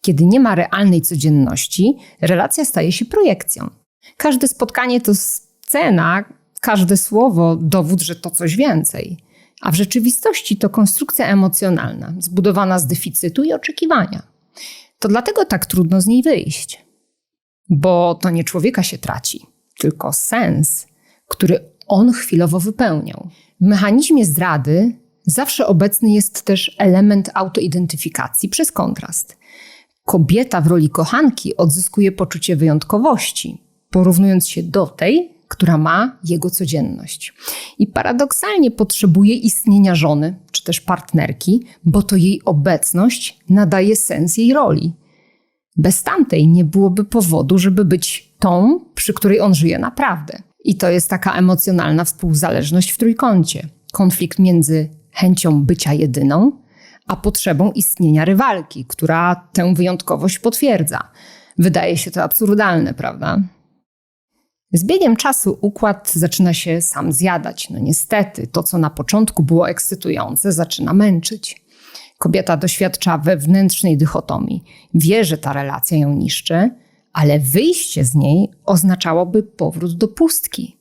Kiedy nie ma realnej codzienności, relacja staje się projekcją. Każde spotkanie to scena, każde słowo dowód, że to coś więcej. A w rzeczywistości to konstrukcja emocjonalna, zbudowana z deficytu i oczekiwania. To dlatego tak trudno z niej wyjść. Bo to nie człowieka się traci, tylko sens, który on chwilowo wypełniał. W mechanizmie zdrady zawsze obecny jest też element autoidentyfikacji przez kontrast. Kobieta w roli kochanki odzyskuje poczucie wyjątkowości, porównując się do tej, która ma jego codzienność. I paradoksalnie potrzebuje istnienia żony czy też partnerki, bo to jej obecność nadaje sens jej roli. Bez tamtej nie byłoby powodu, żeby być tą, przy której on żyje naprawdę. I to jest taka emocjonalna współzależność w trójkącie. Konflikt między chęcią bycia jedyną, a potrzebą istnienia rywalki, która tę wyjątkowość potwierdza. Wydaje się to absurdalne, prawda? Z biegiem czasu układ zaczyna się sam zjadać. No niestety, to co na początku było ekscytujące, zaczyna męczyć. Kobieta doświadcza wewnętrznej dychotomii. Wie, że ta relacja ją niszczy, ale wyjście z niej oznaczałoby powrót do pustki.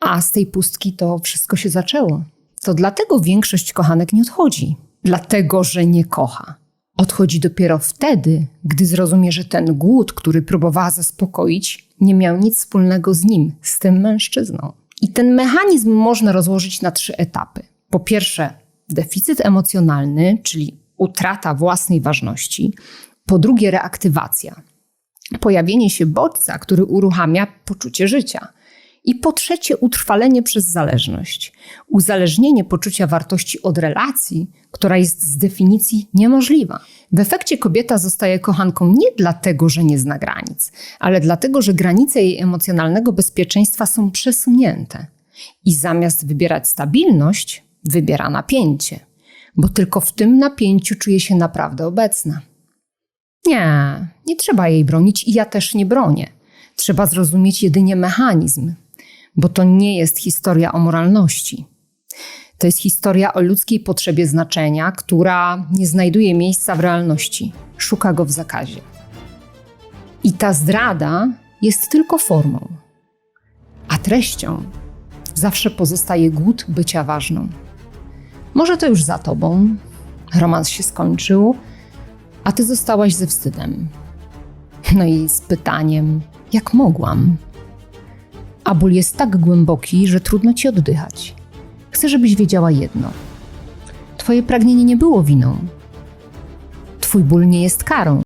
A z tej pustki to wszystko się zaczęło. To dlatego większość kochanek nie odchodzi. Dlatego, że nie kocha. Odchodzi dopiero wtedy, gdy zrozumie, że ten głód, który próbowała zaspokoić, nie miał nic wspólnego z nim, z tym mężczyzną. I ten mechanizm można rozłożyć na trzy etapy. Po pierwsze, deficyt emocjonalny, czyli utrata własnej ważności. Po drugie, reaktywacja. Pojawienie się bodźca, który uruchamia poczucie życia. I po trzecie, utrwalenie przez zależność. Uzależnienie poczucia wartości od relacji, która jest z definicji niemożliwa. W efekcie kobieta zostaje kochanką nie dlatego, że nie zna granic, ale dlatego, że granice jej emocjonalnego bezpieczeństwa są przesunięte. I zamiast wybierać stabilność, wybiera napięcie, bo tylko w tym napięciu czuje się naprawdę obecna. Nie, nie trzeba jej bronić i ja też nie bronię. Trzeba zrozumieć jedynie mechanizm, bo to nie jest historia o moralności. To jest historia o ludzkiej potrzebie znaczenia, która nie znajduje miejsca w realności, szuka go w zakazie. I ta zdrada jest tylko formą, a treścią zawsze pozostaje głód bycia ważną. Może to już za tobą, romans się skończył, a ty zostałaś ze wstydem. No i z pytaniem, jak mogłam? A ból jest tak głęboki, że trudno ci oddychać. Chcę, żebyś wiedziała jedno. Twoje pragnienie nie było winą. Twój ból nie jest karą.